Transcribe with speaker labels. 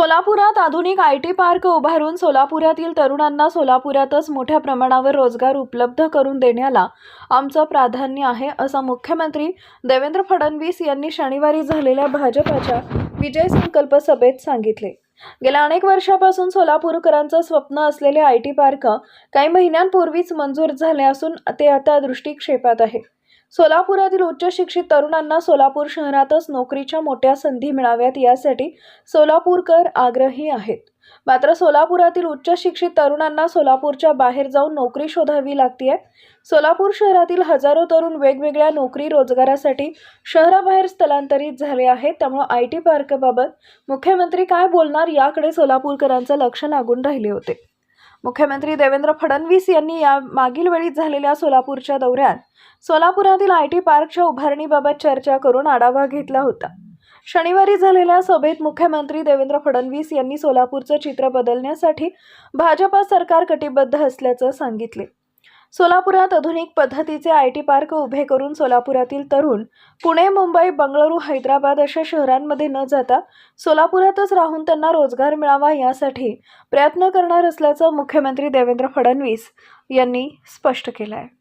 Speaker 1: सोलापुरात आधुनिक I T park उभारून सोलापुरातील तरुणांना सोलापुरातच मोठ्या प्रमाणावर रोजगार उपलब्ध करून देण्याला आमचं प्राधान्य आहे असं मुख्यमंत्री देवेंद्र फडणवीस यांनी शनिवारी झालेल्या भाजपाच्या विजय संकल्प सभेत सांगितले. गेल्या अनेक वर्षापासून सोलापूरकरांचं स्वप्न असलेले आय टी पार्क काही महिन्यांपूर्वीच मंजूर झाले असून ते आता दृष्टिक्षेपात आहे. सोलापुरातील उच्च शिक्षित तरुणांना सोलापूर शहरातच नोकरीच्या मोठ्या संधी मिळाव्यात यासाठी सोलापूरकर आग्रही आहेत. मात्र सोलापुरातील उच्च शिक्षित तरुणांना सोलापूरच्या बाहेर जाऊन नोकरी शोधावी लागतीये. सोलापूर शहरातील हजारो तरुण वेगवेगळ्या नोकरी रोजगारासाठी शहराबाहेर स्थलांतरित झाले आहेत. त्यामुळे आय टी पार्कबाबत मुख्यमंत्री काय बोलणार याकडे सोलापूरकरांचं लक्ष लागून राहिले होते. मुख्यमंत्री देवेंद्र फडणवीस यांनी या मागील वेळी झालेल्या सोलापूरच्या दौऱ्यात सोलापुरातील आय टी पार्कच्या उभारणीबाबत चर्चा करून आढावा घेतला होता. शनिवारी झालेल्या सभेत मुख्यमंत्री देवेंद्र फडणवीस यांनी सोलापूरचं चित्र बदलण्यासाठी भाजपा सरकार कटिबद्ध असल्याचं सांगितले. सोलापुरात आधुनिक पद्धतीचे आय टी पार्क उभे करून सोलापुरातील तरुण पुणे मुंबई बंगळुरू हैदराबाद अशा शहरांमध्ये न जाता सोलापुरातच राहून त्यांना रोजगार मिळावा यासाठी प्रयत्न करणार असल्याचं मुख्यमंत्री देवेंद्र फडणवीस यांनी स्पष्ट केलं आहे